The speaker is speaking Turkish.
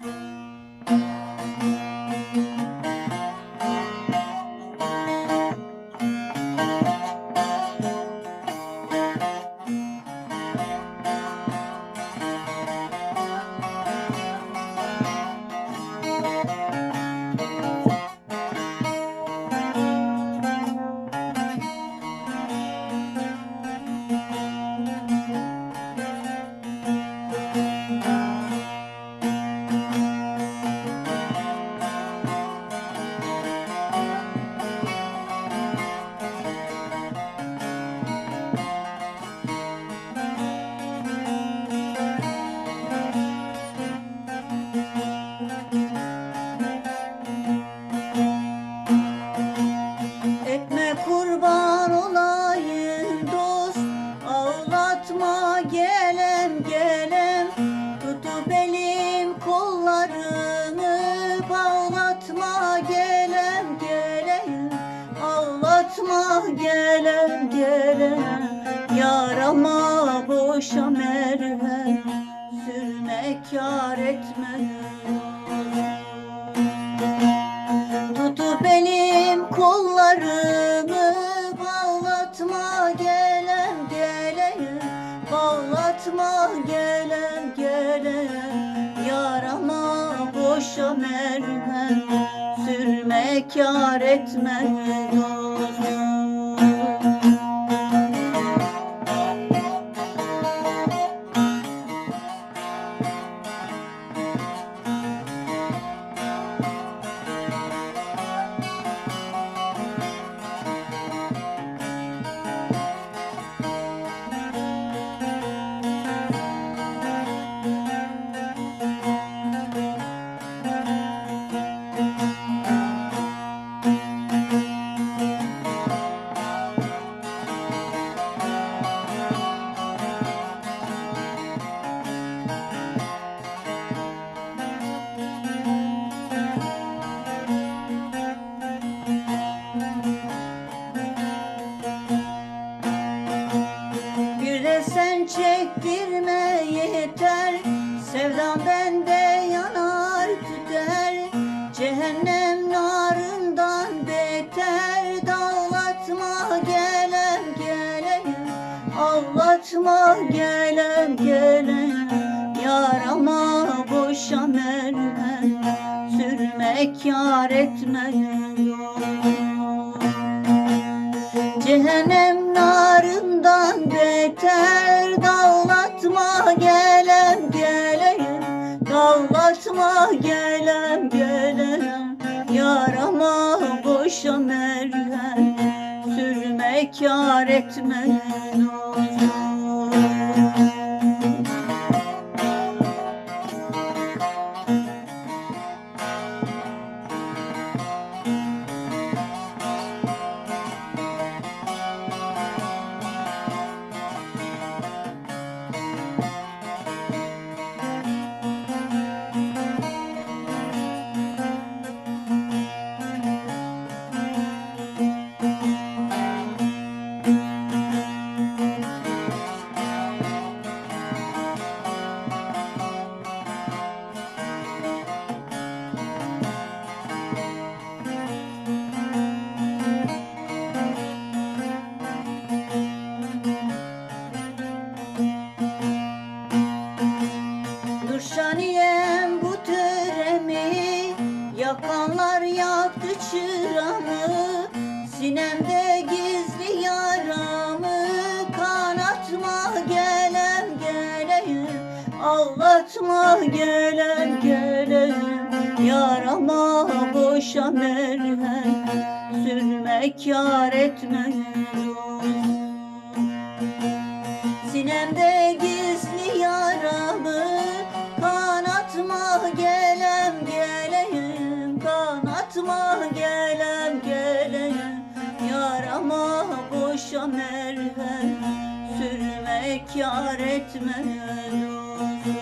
Etme Boşa merhem Sürme kar etme Tutup elim kollarımı Bağlatma gelem gelem Bağlatma gelem gelem Yarama boşa merhem Sürme kar etme çektirme yeter. Sevdam bende yanar tüter. Cehennem narından beter. Dağlatma gelem gelem Ağlatma gelem gelem Yarama boşa merhem Sürme kar etme Cehennem Dağlatma gelem gelem Dağlatma gelem gelem Yarama boşa merhem Sürme kar etme dostum Yakanlar yaktı çıramı Sinemde gizli yaramı. Kanatma gelem gelem Ağlatma gelem gelem Yarama boşa merhem Sürme kar etme başa merhem Sürmek yar etmez.